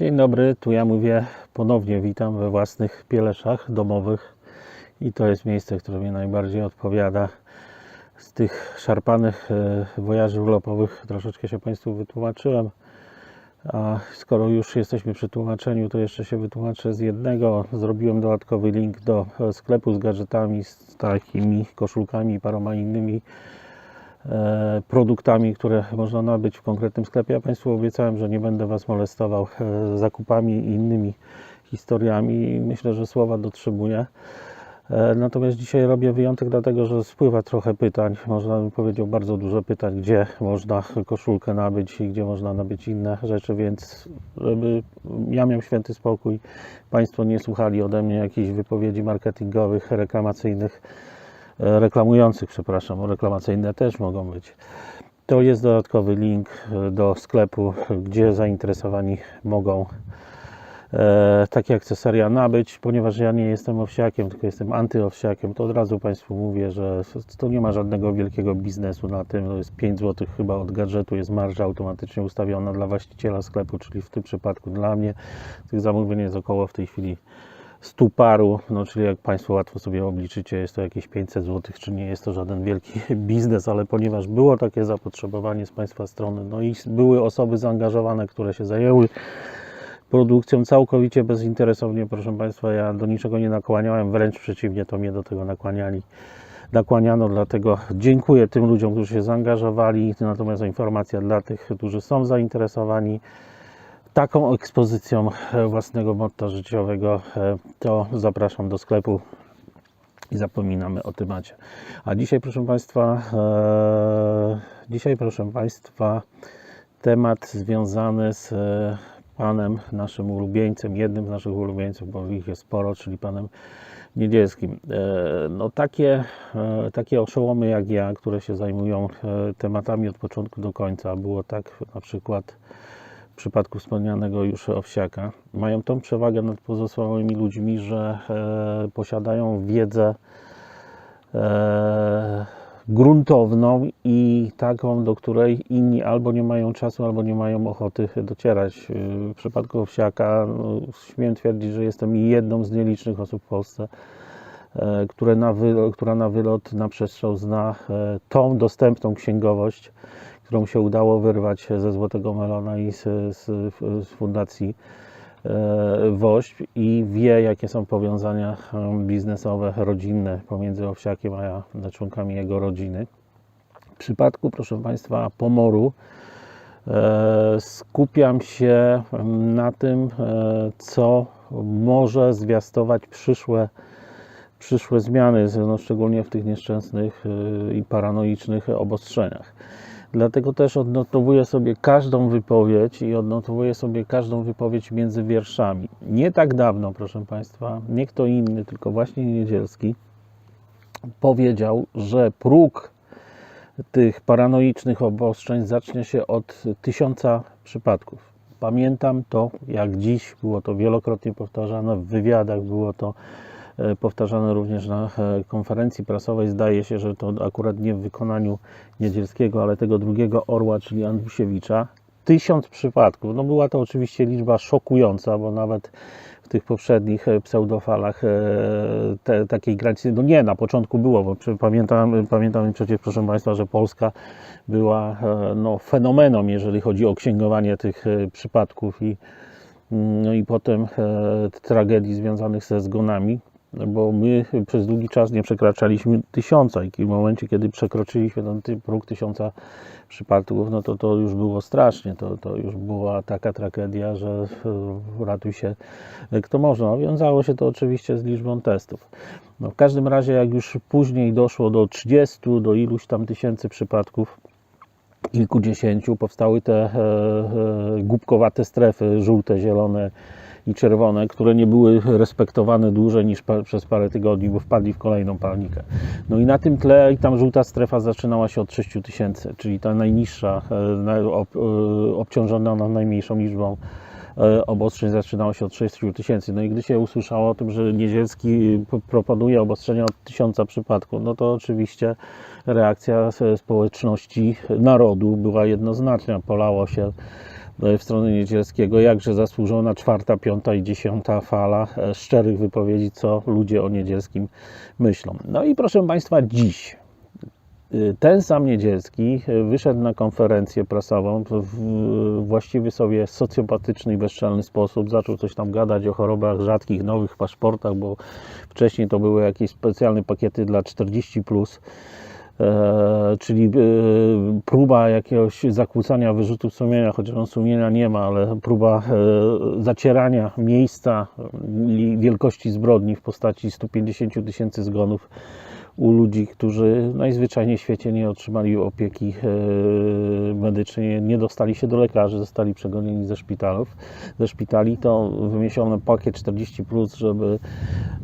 Dzień dobry, tu ja mówię ponownie witam we własnych pieleszach domowych i to jest miejsce, które mi najbardziej odpowiada. Z tych szarpanych e, wojaży urlopowych troszeczkę się Państwu wytłumaczyłem, a skoro już jesteśmy przy tłumaczeniu, to jeszcze się wytłumaczę z jednego. Zrobiłem dodatkowy link do e, sklepu z gadżetami, z takimi koszulkami i paroma innymi produktami, które można nabyć w konkretnym sklepie. Ja Państwu obiecałem, że nie będę Was molestował e, zakupami i innymi historiami myślę, że słowa dotrzymuję. E, Natomiast dzisiaj robię wyjątek, dlatego że spływa trochę pytań. Można bym powiedział bardzo dużo pytań, gdzie można koszulkę nabyć i gdzie można nabyć inne rzeczy, więc żeby ja miał święty spokój, Państwo nie słuchali ode mnie jakichś wypowiedzi marketingowych, reklamacyjnych, e, reklamujących, przepraszam, reklamacyjne też mogą być. To jest dodatkowy link e, do sklepu, gdzie zainteresowani mogą e, takie akcesoria nabyć, ponieważ ja nie jestem owsiakiem, tylko jestem antyowsiakiem, to od razu Państwu mówię, że to nie ma żadnego wielkiego biznesu na tym, to jest 5 zł chyba od gadżetu, jest marża automatycznie ustawiona dla właściciela sklepu, czyli w tym przypadku dla mnie. Tych zamówień jest około w tej chwili 100 paru, no czyli jak Państwo łatwo sobie obliczycie, jest to jakieś 500 zł, czy nie jest to żaden wielki biznes, ale ponieważ było takie zapotrzebowanie z Państwa strony, no i były osoby zaangażowane, które się zajęły produkcją całkowicie bezinteresownie, proszę Państwa, ja do niczego nie nakłaniałem, wręcz przeciwnie, to mnie do tego nakłaniali. Nakłaniano, dlatego dziękuję tym ludziom, którzy się zaangażowali. Natomiast informacja dla tych, którzy są zainteresowani taką ekspozycją e, własnego motta życiowego, e, to zapraszam do sklepu i zapominamy o temacie. A dzisiaj, proszę Państwa, e, dzisiaj, proszę Państwa, temat związany z panem naszym ulubieńcem, jednym z naszych ulubieńców, bo ich jest sporo, czyli panem Niedzielskim. No takie, takie oszołomy jak ja, które się zajmują tematami od początku do końca, było tak na przykład przypadku wspomnianego już Owsiaka, mają tą przewagę nad pozostałymi ludźmi, że e, posiadają wiedzę e, gruntowną i taką, do której inni albo nie mają czasu, albo nie mają ochoty docierać. W przypadku Owsiaka no, śmiem twierdzić, że jestem jedną z nielicznych osób w Polsce, e, które na wylot, która na wylot, na przestrzał zna e, tą dostępną księgowość, którą się udało wyrwać ze Złotego Melona i z, z, z fundacji e, WOŚP i wie, jakie są powiązania biznesowe, rodzinne pomiędzy Owsiakiem a członkami jego rodziny. W przypadku, proszę Państwa, pomoru e, skupiam się na tym, e, co może zwiastować przyszłe, przyszłe zmiany, no, szczególnie w tych nieszczęsnych e, i paranoicznych obostrzeniach. Dlatego też odnotowuję sobie każdą wypowiedź i odnotowuję sobie każdą wypowiedź między wierszami. Nie tak dawno, proszę Państwa, nie kto inny, tylko właśnie Niedzielski powiedział, że próg tych paranoicznych obostrzeń zacznie się od tysiąca przypadków. Pamiętam to jak dziś, było to wielokrotnie powtarzane w wywiadach, było to powtarzane również na e, konferencji prasowej. Zdaje się, że to akurat nie w wykonaniu Niedzielskiego, ale tego drugiego orła, czyli Andrusiewicza. Tysiąc przypadków. No była to oczywiście liczba szokująca, bo nawet w tych poprzednich e, pseudofalach e, te, takiej granicy, no nie, na początku było, bo pamiętam, pamiętamy przecież, proszę Państwa, że Polska była e, no, fenomeną, jeżeli chodzi o księgowanie tych e, przypadków i, no i potem e, tragedii związanych ze zgonami, bo my przez długi czas nie przekraczaliśmy tysiąca i w momencie, kiedy przekroczyliśmy ten próg tysiąca przypadków, no to to już było strasznie, to, to już była taka tragedia, że e, ratuj się e, kto może. No, wiązało się to oczywiście z liczbą testów. No, w każdym razie, jak już później doszło do 30, do iluś tam tysięcy przypadków, kilkudziesięciu powstały te e, e, głupkowate strefy, żółte, zielone i czerwone, które nie były respektowane dłużej niż pa, przez parę tygodni, bo wpadli w kolejną panikę. No i na tym tle i tam żółta strefa zaczynała się od 6 tysięcy, czyli ta najniższa, e, ob, e, obciążona najmniejszą liczbą e, obostrzeń zaczynało się od 6 tysięcy. No i gdy się usłyszało o tym, że Niedzielski proponuje obostrzenia od tysiąca przypadków, no to oczywiście reakcja społeczności, narodu była jednoznaczna. Polało się w stronę Niedzielskiego, jakże zasłużona czwarta, piąta i dziesiąta fala e, szczerych wypowiedzi, co ludzie o Niedzielskim myślą. No i proszę Państwa, dziś y, ten sam Niedzielski wyszedł na konferencję prasową w w właściwie sobie socjopatyczny i bezczelny sposób. Zaczął coś tam gadać o chorobach rzadkich, nowych paszportach, bo wcześniej to były jakieś specjalne pakiety dla 40+. Plus. E, czyli e, próba jakiegoś zakłócania wyrzutów sumienia, chociaż on sumienia nie ma, ale próba e, zacierania miejsca wielkości zbrodni w postaci 150 000 tysięcy zgonów u ludzi, którzy najzwyczajniej w świecie nie otrzymali opieki e, medycznej, nie dostali się do lekarzy, zostali przegonieni ze szpitalów, ze szpitali, to wymyślono pakiet 40+, plus, żeby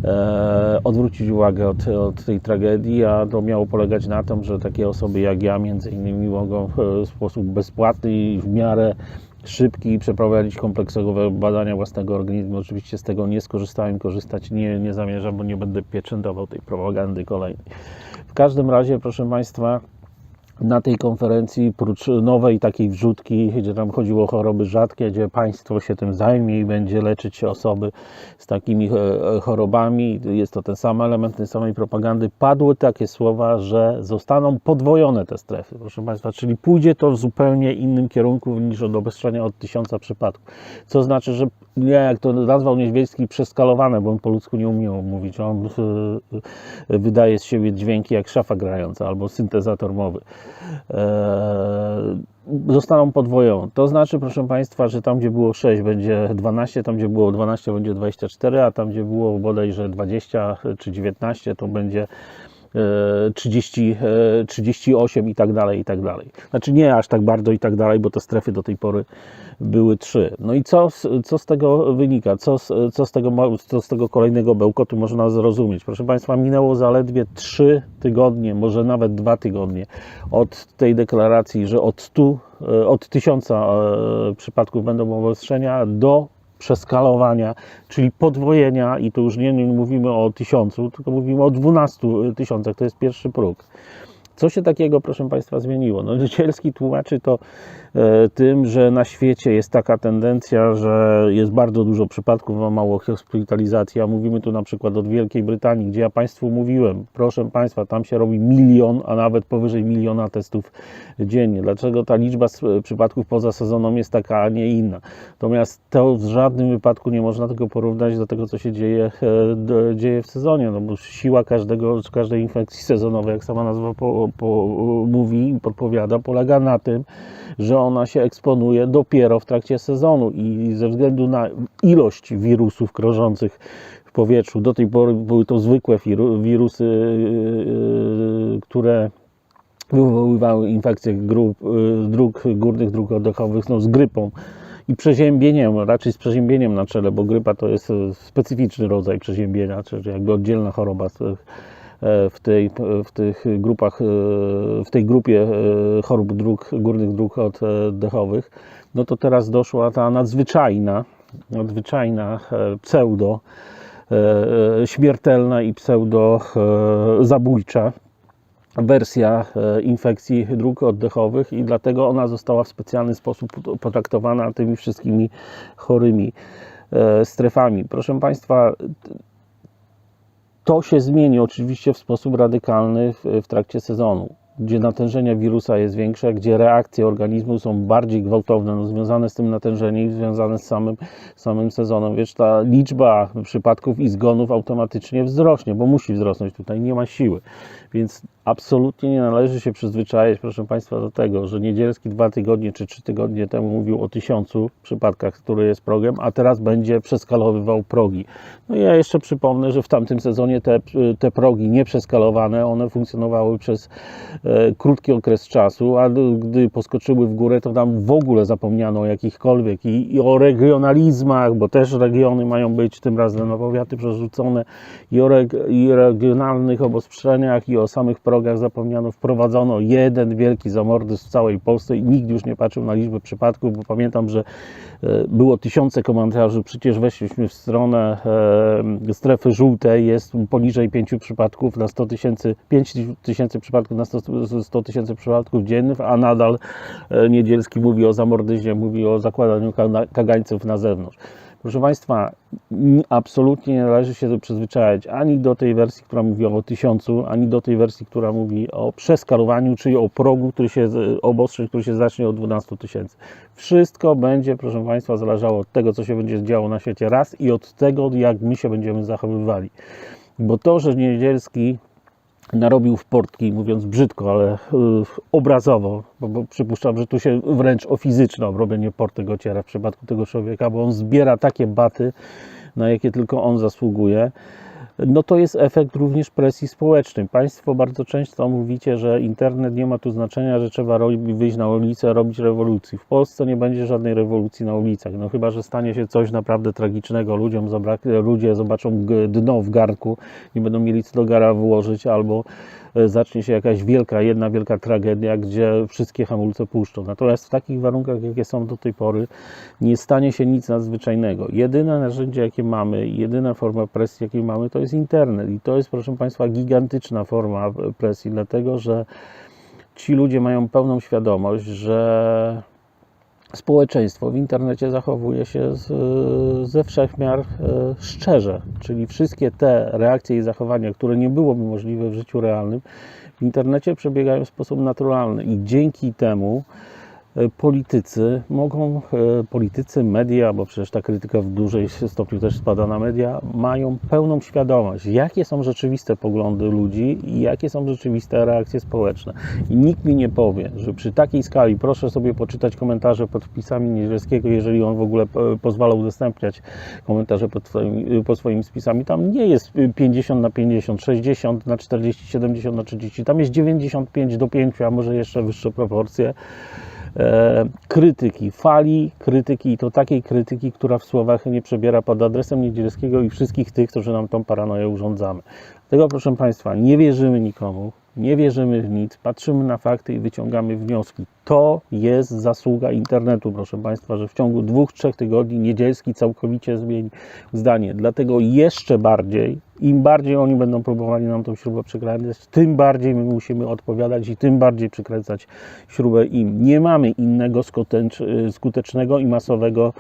e, odwrócić uwagę od, od tej tragedii, a to miało polegać na tym, że takie osoby jak ja między innymi mogą e, w sposób bezpłatny i w miarę szybki przeprowadzić kompleksowe badania własnego organizmu. Oczywiście z tego nie skorzystałem, korzystać nie, nie zamierzam, bo nie będę pieczętował tej propagandy kolejnej. W każdym razie, proszę Państwa, na tej konferencji, prócz nowej takiej wrzutki, gdzie tam chodziło o choroby rzadkie, gdzie państwo się tym zajmie i będzie leczyć osoby z takimi e, chorobami, jest to ten sam element tej samej propagandy, padły takie słowa, że zostaną podwojone te strefy, proszę Państwa, czyli pójdzie to w zupełnie innym kierunku niż od obostrzenia od tysiąca przypadków. Co znaczy, że nie, jak to nazwał Niedźwiecki, przeskalowane, bo on po ludzku nie umiał mówić. On e, wydaje z siebie dźwięki jak szafa grająca albo syntezator mowy. E, Zostaną podwojone. To znaczy, proszę Państwa, że tam, gdzie było 6, będzie 12, tam, gdzie było 12, będzie 24, a tam, gdzie było bodajże 20 czy 19, to będzie 30, e, 38 i tak dalej, i tak dalej. Znaczy nie aż tak bardzo i tak dalej, bo te strefy do tej pory były trzy. No i co, co z tego wynika? Co co, z tego, co z tego kolejnego bełkotu można zrozumieć? Proszę Państwa, minęło zaledwie trzy tygodnie, może nawet dwa tygodnie od tej deklaracji, że od 100, e, od 1000 e, przypadków będą obostrzenia do przeskalowania, czyli podwojenia i to już nie, nie mówimy o tysiącu, tylko mówimy o 12 tysiącach, to jest pierwszy próg. Co się takiego, proszę Państwa, zmieniło? No, Niedzielski tłumaczy to e, tym, że na świecie jest taka tendencja, że jest bardzo dużo przypadków, a mało hospitalizacji. A mówimy tu na przykład od Wielkiej Brytanii, gdzie ja Państwu mówiłem, proszę Państwa, tam się robi milion, a nawet powyżej miliona testów dziennie. Dlaczego ta liczba przypadków poza sezoną jest taka, a nie inna? Natomiast to w żadnym wypadku nie można tego porównać do tego, co się dzieje, e, dzieje w sezonie, no bo siła każdego, każdej infekcji sezonowej, jak sama nazwa po, po, mówi i podpowiada, polega na tym, że ona się eksponuje dopiero w trakcie sezonu i ze względu na ilość wirusów krążących w powietrzu, do tej pory były to zwykłe wiru- wirusy, yy, które wywoływały infekcje grup, y, dróg górnych dróg oddechowych no, z grypą i przeziębieniem, raczej z przeziębieniem na czele, bo grypa to jest specyficzny rodzaj przeziębienia, czyli jakby oddzielna choroba w tej, w tych grupach, e, w tej grupie e, chorób dróg, górnych dróg oddechowych, no to teraz doszła ta nadzwyczajna, nadzwyczajna e, pseudo e, e, śmiertelna i pseudo e, zabójcza wersja e, infekcji dróg oddechowych i dlatego ona została w specjalny sposób potraktowana tymi wszystkimi chorymi e, strefami. Proszę Państwa, to się zmieni oczywiście w sposób radykalny w, trakcie sezonu, gdzie natężenie wirusa jest większe, gdzie reakcje organizmu są bardziej gwałtowne, no, związane z tym natężeniem i związane z samym, samym sezonem. Wiesz, ta liczba przypadków i zgonów automatycznie wzrośnie, bo musi wzrosnąć, tutaj nie ma siły. Więc absolutnie nie należy się przyzwyczajać, proszę Państwa, do tego, że Niedzielski dwa tygodnie czy trzy tygodnie temu mówił o tysiącu przypadkach, który jest progiem, a teraz będzie przeskalowywał progi. No ja jeszcze przypomnę, że w tamtym sezonie te, te progi nieprzeskalowane, one funkcjonowały przez e, krótki okres czasu, a gdy poskoczyły w górę, to tam w ogóle zapomniano o jakichkolwiek i, i o regionalizmach, bo też regiony mają być tym razem na powiaty przerzucone i o reg, i regionalnych obostrzeniach i o samych progach zapomniano, wprowadzono jeden wielki zamordyzm w całej Polsce i nikt już nie patrzył na liczbę przypadków, bo pamiętam, że e, było tysiące komentarzy, przecież weszliśmy w stronę e, strefy żółtej, jest poniżej 5 przypadków na 100 tysięcy, 5 tysięcy przypadków na 100 100 tysięcy przypadków dziennych, a nadal e, Niedzielski mówi o zamordyzmie, mówi o zakładaniu kagańców na zewnątrz. Proszę Państwa, absolutnie nie należy się przyzwyczajać ani do tej wersji, która mówi o tysiącu, ani do tej wersji, która mówi o przeskalowaniu, czyli o progu, który się, obostrzeń, który się zacznie od 12 tysięcy. Wszystko będzie, proszę Państwa, zależało od tego, co się będzie działo na świecie raz i od tego, jak my się będziemy zachowywali. Bo to, że Niedzielski narobił w portki, mówiąc brzydko, ale y, obrazowo, bo, bo przypuszczam, że tu się wręcz o fizyczne obrobienie portek ociera w przypadku tego człowieka, bo on zbiera takie baty, na jakie tylko on zasługuje. No to jest efekt również presji społecznej. Państwo bardzo często mówicie, że internet nie ma tu znaczenia, że trzeba wyjść na ulicę, robić rewolucji. W Polsce nie będzie żadnej rewolucji na ulicach. No chyba, że stanie się coś naprawdę tragicznego, ludziom zabrak, ludzie zobaczą dno w garnku, nie będą mieli co do gara włożyć, albo zacznie się jakaś wielka, jedna wielka tragedia, gdzie wszystkie hamulce puszczą. Natomiast w takich warunkach, jakie są do tej pory, nie stanie się nic nadzwyczajnego. Jedyne narzędzie, jakie mamy, jedyna forma presji, jakiej mamy, to jest internet. I to jest, proszę Państwa, gigantyczna forma presji, dlatego że ci ludzie mają pełną świadomość, że społeczeństwo w internecie zachowuje się z, ze wszechmiar e, szczerze, czyli wszystkie te reakcje i zachowania, które nie byłoby możliwe w życiu realnym, w internecie przebiegają w sposób naturalny. I dzięki temu politycy mogą, e, politycy, media, bo przecież ta krytyka w dużej stopniu też spada na media, mają pełną świadomość, jakie są rzeczywiste poglądy ludzi i jakie są rzeczywiste reakcje społeczne. I nikt mi nie powie, że przy takiej skali, proszę sobie poczytać komentarze pod wpisami Niedźwieckiego, jeżeli on w ogóle e, pozwala udostępniać komentarze pod, pod swoimi spisami, tam nie jest 50 na 50, 60 na 40, 70 na 30, tam jest 95 do 5, a może jeszcze wyższe proporcje e, krytyki, fali krytyki i to takiej krytyki, która w słowach nie przebiera pod adresem Niedzielskiego i wszystkich tych, którzy nam tą paranoję urządzamy. Dlatego, proszę Państwa, nie wierzymy nikomu, nie wierzymy w nic, patrzymy na fakty i wyciągamy wnioski. To jest zasługa internetu, proszę Państwa, że w ciągu dwóch, trzech tygodni Niedzielski całkowicie zmieni zdanie. Dlatego jeszcze bardziej, im bardziej oni będą próbowali nam tą śrubę przykręcać, tym bardziej my musimy odpowiadać i tym bardziej przykręcać śrubę im. Nie mamy innego skutecz- skutecznego i masowego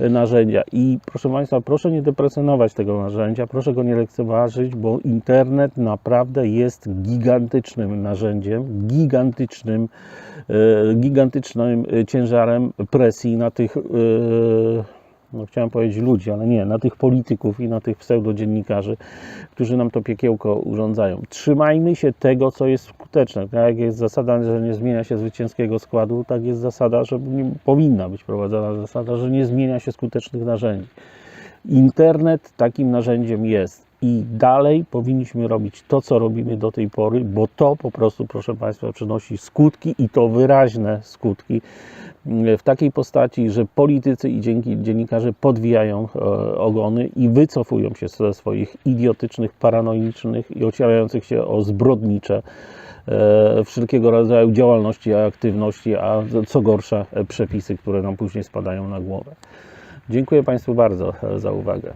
narzędzia. I proszę Państwa, proszę nie deprecjonować tego narzędzia, proszę go nie lekceważyć, bo internet naprawdę jest gigantycznym narzędziem, gigantycznym, e, gigantycznym ciężarem presji na tych, e, no chciałem powiedzieć ludzi, ale nie, na tych polityków i na tych pseudodziennikarzy, którzy nam to piekiełko urządzają. Trzymajmy się tego, co jest skuteczne. Tak jak jest zasada, że nie zmienia się zwycięskiego składu, tak jest zasada, że nie, powinna być prowadzona zasada, że nie zmienia się skutecznych narzędzi. Internet takim narzędziem jest i dalej powinniśmy robić to, co robimy do tej pory, bo to po prostu, proszę Państwa, przynosi skutki i to wyraźne skutki w takiej postaci, że politycy i dzięki dziennikarze podwijają e, ogony i wycofują się ze swoich idiotycznych, paranoicznych i ocierających się o zbrodnicze e, wszelkiego rodzaju działalności, aktywności, a co gorsza e, przepisy, które nam później spadają na głowę. Dziękuję Państwu bardzo za uwagę.